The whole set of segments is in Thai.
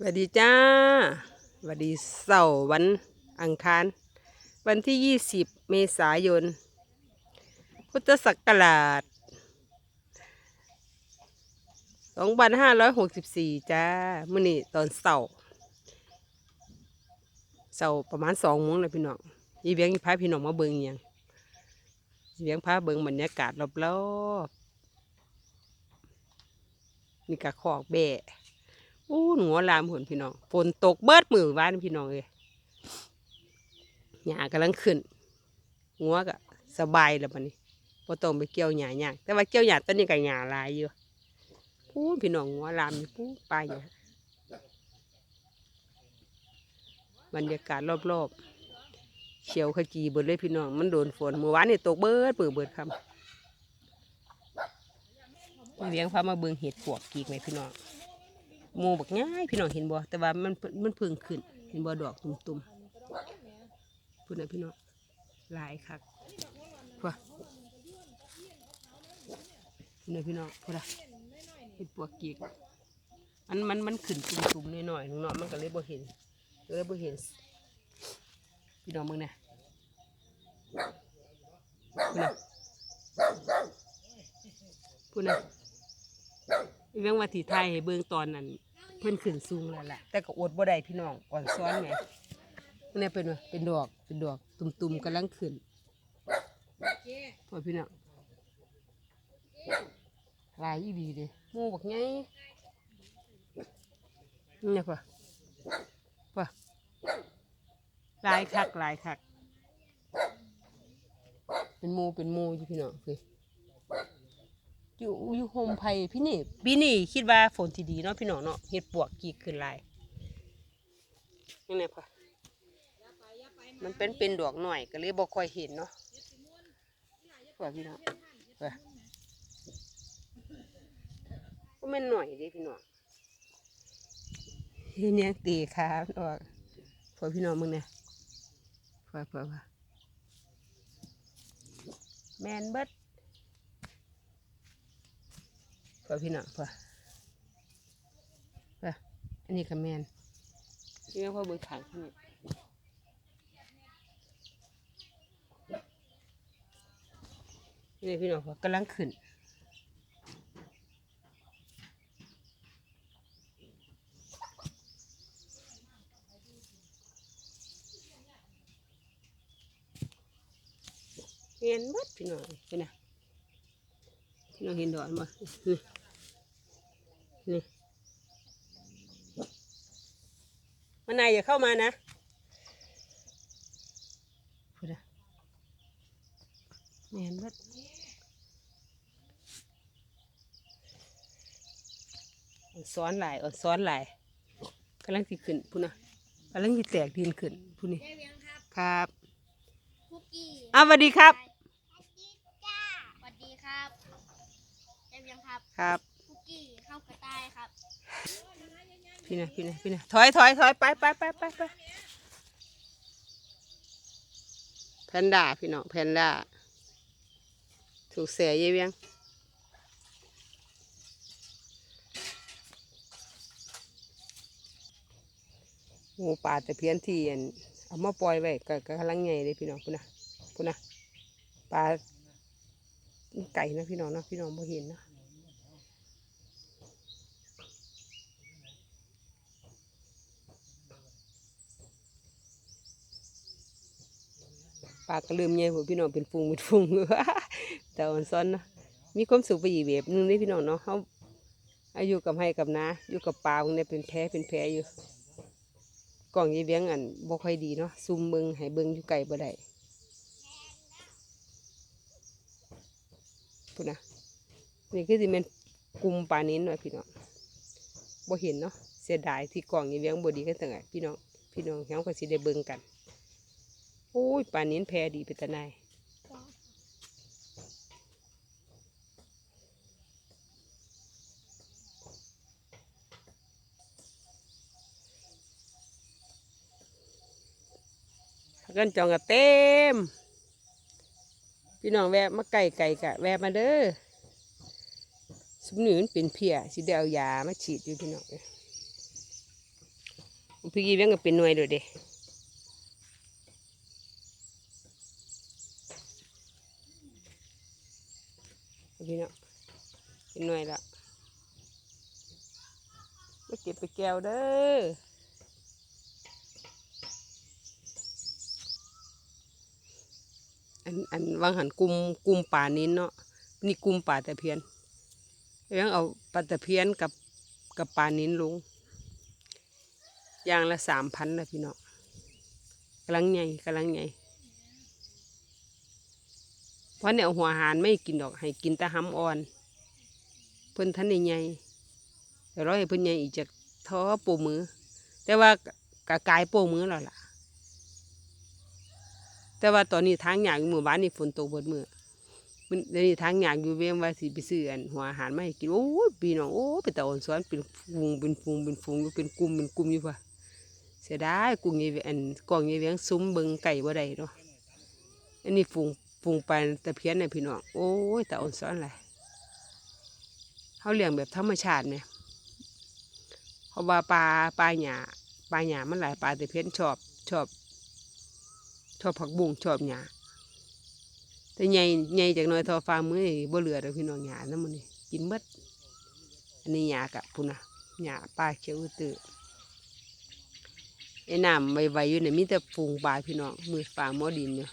สวัสดีจ้าสวัสดีเสาร์วันอังคาร วันที่ 20 เมษายน พุทธศักราช2564 จ้ามื่อนี้ตอนเสาร์เสาร์ประมาณสองโมงนะพี่น้องยีเวียงอีพาพี่น้องมาเบิงอิหยังอีเวียงพาเบิงบรรยากาศรอบๆนี่กะคอกแบะ อู้หนูลามหนพี่น้องฝนตกเบิดมือวานพี่น้องเลยหญ้ากำลังขึ้นหัวก็สบายแล้วบัดนี้พอต้องไปเกี่ยวหญ้ายากแต่ว่าเกี่ยวหญ้าตอนนี้ก็หญ้าลายอยู่พูนพี่น้องหัวลามอยู่พูนปลายหญ้าบรรยากาศรอบๆเขียวขจีเบิดเลยพี่น้อง มันโดนฝนเมื่อวานนี่ตกเบิดเปิดเบิดคำเลี้ยงพามาเบิ่งเห็ดปวกกีกไหมพี่น้อง หมูบักง่ายพี่น้องเห็นบ่แต่ว่ามันมันเพิ่งขึ้น เห็นบ่ดอกตุ่มๆพูดนะพี่น้องหลายคักพูดพูดนะพี่น้องพูดนะเห็ดปวกกีกมันมันมันขึ้นตุ่มๆหน่อยๆน้องๆมันก็เลยบ่เห็นเลยบ่เห็นพี่น้องมึงเนี่ยพูดนะพูดนะเรื่องว่าที่ไทยเบิ่งตอนนั้น เพิ่นขึ้นสูงแล้วล่ะ แต่ก็อดบ่ได้พี่น้องอ่อนซ้อนไงนี่เป็นว่าเป็นดอกเป็นดอก ตุ่มๆกำลังขึ้นพอพี่น้องหลายอีดีเด้หมูบักไงนี่พ่อพ่อหลายคักหลายคักเป็นหมูเป็นหมูอยู่พี่น้องคือ อยู่อยู่โฮมไผ่พี่นี่ปีนี่คิดว่าฝนที่ดีเนาะพี่น้องเนาะเห็ดปวกกีขึ้นหลายยังไงพอมันเป็นเป็นดอกหน่อยก็เลยบ่ค่อยเห็นเนาะว่าพี่น้องว่าก็แม่นหน่อยเด้พี่น้องเฮ็ดเนี่ยงตีขามันออกพอพี่น้องมึงเนี่ยพอพอพอแมนเบิด เพื่อพี่น้องเพื่อเพื่ออันนี้ก็แมนนี่ก็พ่อเบิกขางที่นี่นี่พี่น้องพ่อกำลังขึ้นเห็นหมดพี่น้องเป็นไงพี่น้องเห็นดอกมั้ย นี่นี่มันนายอย่าเข้ามานะพูดนะแมนเบัดอ่อนซ้อนหลายอ่อนซ้อนหลายกำลังสิขึ้นพูดนะกำลังสิแตกดินขึ้นพูดนี่แม่เวียงครับครับคุกกี้อ้าวสวัสดีครับคุกกี้จ้าสวัสดีครับแม่เวียงครับครับคุกกี้ข้ากระต่ายครับ พี่นะพี่นะพี่นะถอยถอยถอยไปไปไปไปไปแพนด้าพี่น้องแพนด้าถูกเสียเยี่ยงหมูป่าแต่เพี้ยนที่อันเอามาปล่อยไว้ก็กำลังใหญ่เลยพี่น้องพุ่นนะพุ่นนะปลาไก่นะพี่น้องเนาะพี่น้องบ่เห็นนะ ปากก็ลืมไงพี่น้องเป็นฟุงเป็นฟุงแต่อ่อนซ้อนเนาะมีความสุขไปอีกแบบหนึงเลยพี่น้องเนาะเขาอายุกับให้กับนาอยู่กับปลาเนี่ยเป็นแพ้เป็นแพ้อยู่กล่องยีเวียงอันบ่ค่อยดีเนาะซุมเบิงให้เบิงอยู่ไกลบ่ได้พูดนะนี่คือสิเป็นกลุ่มปลานิ้นหน่อยพี่น้องบ่เห็นเนาะเสียดายที่กล่องยีเวียงบ่ดีกันตั้งแต่พี่น้องพี่น้องเขาก็สิได้เบิงกัน อุ้ยป่านนี้แพ้ดีเป็นตาหนายพากันจองกะเต็ม พี่น้องแวะมาไก่ไก่กะแวะมาเด้อสมนือนเป็นเพียสิได้เอายามาฉีดอยู่พี่น้องพี่กีเวียงก็เป็นหน่วยเลยเด้ พี่เนาะเป็นหน่วยละไปเก็บไปแก้วเด้ออันอันวางหันกลุ่มกลุ่มป่านี้เนาะนี่กลุ่มป่าตะเพียนเวียงเอาปลาตะเพียนกับกับป่านิ้นลงอย่างละสามพันนะพี่เน้องกำลังใหญ่กำลังใหญ่ เพราะเนี่ยเอาหัวหารไม่กินดอก ให้กินแต่ห้ำอ่อน เพิ่นท่านใหญ่ๆเดี๋ยเราให้เพิ่นใหญ่อีกจากท้อโปมือ แต่ว่ากะกายโปมือแล้วล่ะ แต่ว่าตอนนี้ทางหยางอยู่หมู่บ้านนี่ฝนตกบดมือมันเดี๋ยวนี้ทางหยางอยู่เวียงว่าสิไปซื้ออันหัวอาหารมาให้กินโอ้ยพี่น้องโอ้ยเป็นตาอ่อนซ้อนเป็นฟูงเป็นฟูงเป็นฟูงอยู่เป็นกลุ่มเป็นกลุ่มอยู่ป่ะเสียดายกุ้งยีอันกล่องยีเวียงซุ้มเบิงไก่บ่ได้เนาะอันนี้ฝูง ฝูงปลาตะเพียนเนี่ยพี่น้องโอ้ยแต่อ่อนซ้อนอะไรเขาเลี้ยงแบบธรรมชาติเนี่ยเพราว่าปลาปลาหยาปลาหยามันหลายปลาตะเพียนชอบชอบ ชอบผักบุ้งชอบหยาแต่ใหญ่ใหญ่จากน้อยทอฟ้ามือนี่บ่เหลือแล้วพี่น้องหยานั่นมันนี่กินเบิดอันนี้หยากะพุ่นนะหยาปลาเขียวอือตือไอ้น้ำไวๆอยู่เนี่ยมีแต่ฟูงปลาพี่น้องมือฝ่าหม้อดินเนี่ย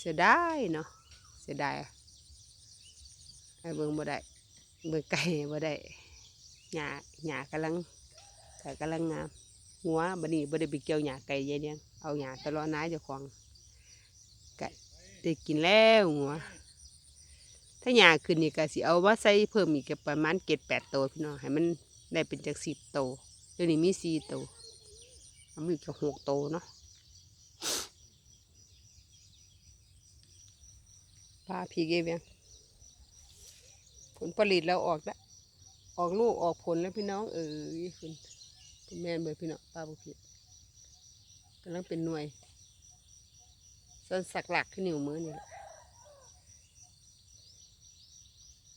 เสียดายเนาะเสียดายไอ้เบิ่งบ่ได้เบิ่งไก่บ่ได้หญ้าหญ้ากำลังก็กำลังงามหัวบัดนี้บ่ได้ไปเกี่ยวหญ้าไก่ยายเลี้ยงเอาหญ้าตลอดน้าเจ้าของไก็ได้กินแล้วหัวถ้าหญ้าขึ้นนี่ก็สิเอามาใส่เพิ่มอีกประมาณเจ็ดแปดตัวพี่น้องให้มันได้เป็นจากสิบโตวเดี๋ยวนี้มีสี่โตวเอามีจากหกโตวเนาะ ปลาพีเกเวียงผลผลิตแล้วออกแล้วออกลูกออกผลแล้วพี่น้อง เออคุณคุณแม่เบิดพี่น้องปลาบุกิกำลังเป็นหน่วยส่วนสักหลักขึ้นนิ้วมือนี่แหละ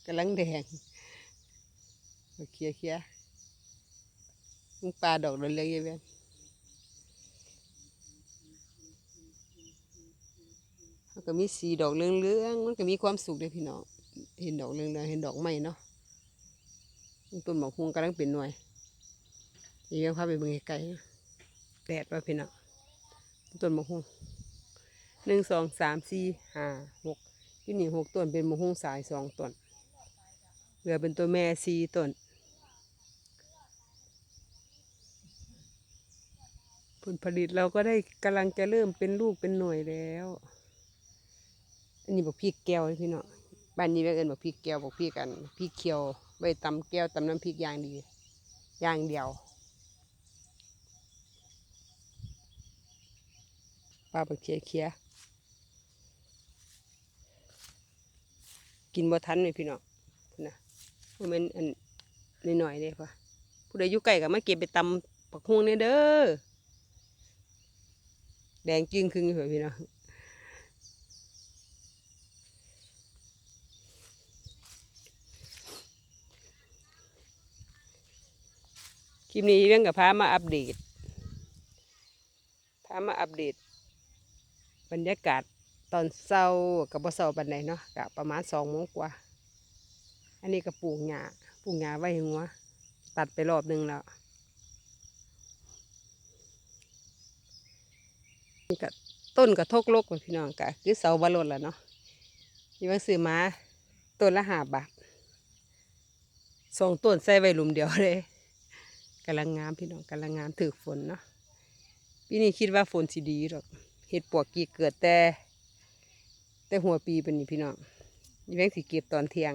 กำลังแดงเคลียเคลียมึงปลาดอกเรืองๆยังไง มันก็มีสีดอกเรืองๆมันก็มีความสุขเลยพี่น้อง เห็นดอกเรืองๆเห็นดอกไม้เนาะต้นหมอกฮวงกำลังเป็นหน่วยอีกแล้วพาไปเบิ่งไกลๆแดดว่าพี่น้องต้นหมอกฮวงหนึ่งสองสามสี่ห้าหกที่นี่หกต้นเป็นหมอกฮวงสายสองต้นเหลือเป็นตัวแม่สี่ต้นผลผลิตเราก็ได้กำลังจะเริ่มเป็นลูกเป็นหน่วยแล้ว อันนี้บอกพริกแก้วพี่เนาะบ้านนี้เรียกเอินบอกพริกแก้วบอกพริกกันพริกเขียวไว้ตำแก้วตำน้ำพริกอย่างดีอย่างเดียวป้าไปเคลียร์เคียกินบ่ทันเลยพี่เนาะพุ่นนะมันอันหน่อยๆเลยป่ะผู้ใดอยู่ใกล้ก็มาเก็บไปตำปักฮวงเนี่ยเด้อแดงจึงครึ่งอยู่พี่เน้อง คลิปนี้เรื่องกับพามาอัปเดตพามาอัปเดต บรรยากาศตอนเช้ากับบ่เช้าปันใดเนาะกับประมาณสองโมงกว่า อันนี้ก็ปลูกหญ้าปลูกหญ้าไว้หัว ตัดไปรอบหนึงแล้วนี่ก็ต้นกระทกลกพี่น้องกะคือเสาบาลดแหละเนาะยี่ว่าซื้อมาต้นละห้าบาทสองต้นใส่ไว้หลุมเดียวเลย กำลังงามพี่น้องกำลังงามถือฝนเนาะปีนี้คิดว่าฝนสิดีหรอกเห็ดปวกกีเกิดแต่ แต่หัวปีเป็นนี่พี่น้องยี่แม่งสิเก็บตอนเที่ยง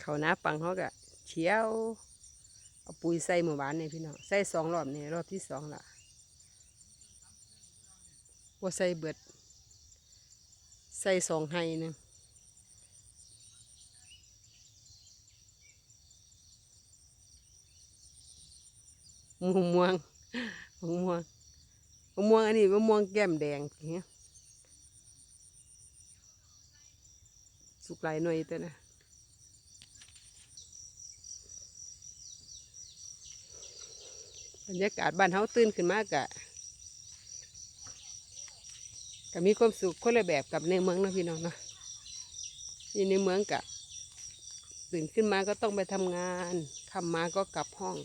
เขาหน้าปังเขาก็เชี่ยวเอาปุ๋ยใส่หมู่บ้านเนี่ยพี่น้องใส่สองรอบเนี่ยรอบที่สองละว่าใส่เบิด ใส่สองไฮนึงมะม่วงมะม่วงมะม่วงอันนี้มะม่วงแก้มแดงเนี้ยสุกหลายหน่อยแต่นะบรรยากาศบ้านเฮาตื่นขึ้นมากอะ ก็มีความสุขคนละแบบกับในเมืองนะพี่น้องเนาะยี่ในเมืองกะตื่นขึ้นมาก็ต้องไปทำงานทำมาก็กลับห้อง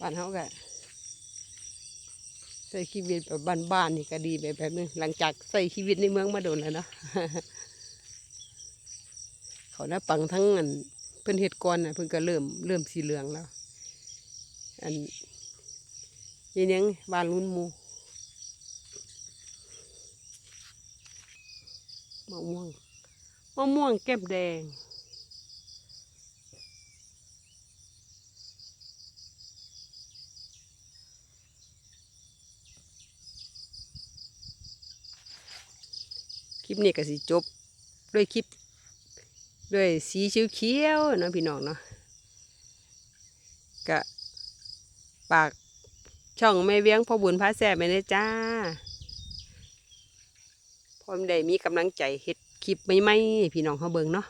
บ้านเฮากะใช้ชีวิตแบบบ้านๆนี่ก็ดีแบบแบบนึงหลังจากใช้ชีวิตในเมืองมาโดนแล้วเนาะเขาหน้าปังทั้งอันเพิ่นเฮ็ดก่อนน่ะเพิ่นก็เริ่มเริ่มสีเหลืองแล้วอัน ยีเนียงบานรุ่นมูมะม่วงมะม่วงแก้มแดงคลิปนี้ก็สิจบด้วยคลิป ด้วยสีเขียวนะพี่น้องเนาะก็ปาก ช่องแม่เวียงพ่อบุญพระแสบไปเลยจ้าพร้อมได้มีกำลังใจเฮ็ดคลิปไม่ไม่พี่น้องเขาเบิ่งเนาะ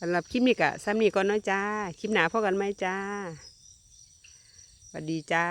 สำหรับคลิปนี้ก็ซ้ำนี้ก่อนเนาะจ้า คลิปหนาพอกันไหมจ้าสวัสดีจ้า